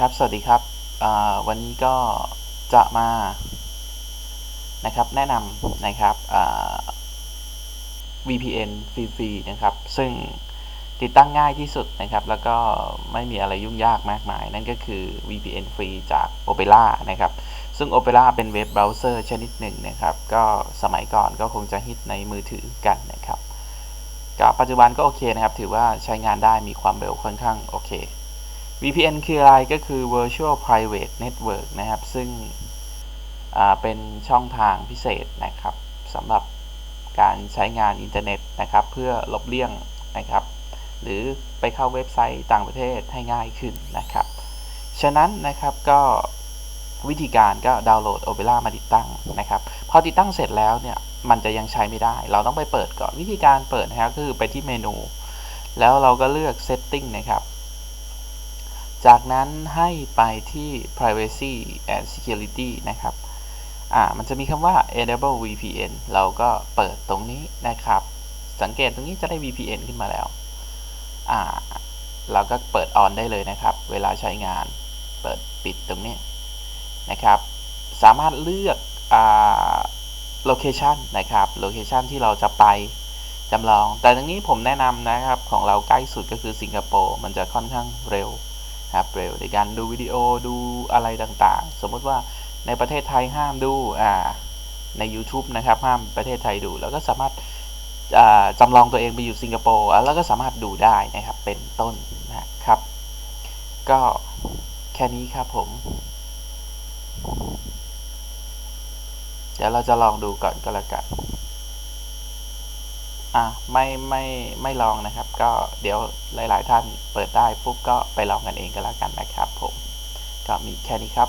ครับ สวัสดีครับ วันนี้ก็จะมานะครับแนะนำนะครับ VPN ฟรีๆนะครับ ซึ่งติดตั้งง่ายที่สุดนะครับ แล้วก็ไม่มีอะไรยุ่งยากมากมาย นั่นก็คือ VPN ฟรีจาก Opera นะครับ ซึ่ง Opera เป็นเว็บเบราว์เซอร์ชนิดหนึ่งนะครับ ก็สมัยก่อนก็คงจะฮิตในมือถือกันนะครับก็ปัจจุบันก็โอเคนะครับ ถือว่าใช้งานได้มีความเร็วค่อนข้างโอเค VPN คืออะไรก็คือ Virtual Private Network นะครับ ซึ่งเป็นช่องทางพิเศษนะครับสำหรับการใช้งานอินเทอร์เน็ตนะครับ เพื่อลบเลี่ยงนะครับ หรือไปเข้าเว็บไซต์ต่างประเทศให้ง่ายขึ้นนะครับ ฉะนั้นนะครับก็วิธีการก็ดาวน์โหลด Opera มาติดตั้งนะครับ พอติดตั้งเสร็จแล้วเนี่ยมันจะยังใช้ไม่ได้ เราต้องไปเปิดก่อนวิธีการเปิดนะครับคือไปที่เมนู แล้วเราก็เลือก Setting นะครับ จากนั้นให้ไปที่ privacy and security นะครับ อ่า มันจะมีคำว่า enable VPN เราก็เปิดตรงนี้นะครับ สังเกตตรงนี้จะได้ VPN ขึ้นมาแล้ว อ่า เราก็เปิด on ได้เลยนะครับ เวลาใช้งาน เปิดปิดตรงนี้นะครับ สามารถเลือก อ่า location นะครับ location ที่เราจะไปจำลอง แต่ตรงนี้ผมแนะนำนะครับ ของเราใกล้สุดก็คือสิงคโปร์ มันจะค่อนข้างเร็ว ครับเร็วในการดูวิดีโอดูอะไรต่างๆ สมมติว่าในประเทศไทยห้ามดูอ่าใน YouTube นะครับ ห้ามประเทศไทยดู แล้วก็สามารถจำลองตัวเองไปอยู่สิงคโปร์แล้วก็สามารถดูได้นะครับเป็นต้นนะครับ ก็แค่นี้ครับผม เดี๋ยวเราจะลองดูก่อนก็แล้วกัน อะไม่ไม่ไม่ลองนะครับ ก็เดี๋ยวหลาย ๆ ท่านเปิดได้ปุ๊บก็ไปลองกันเองก็แล้วกันนะครับ ผมก็มีแค่นี้ครับ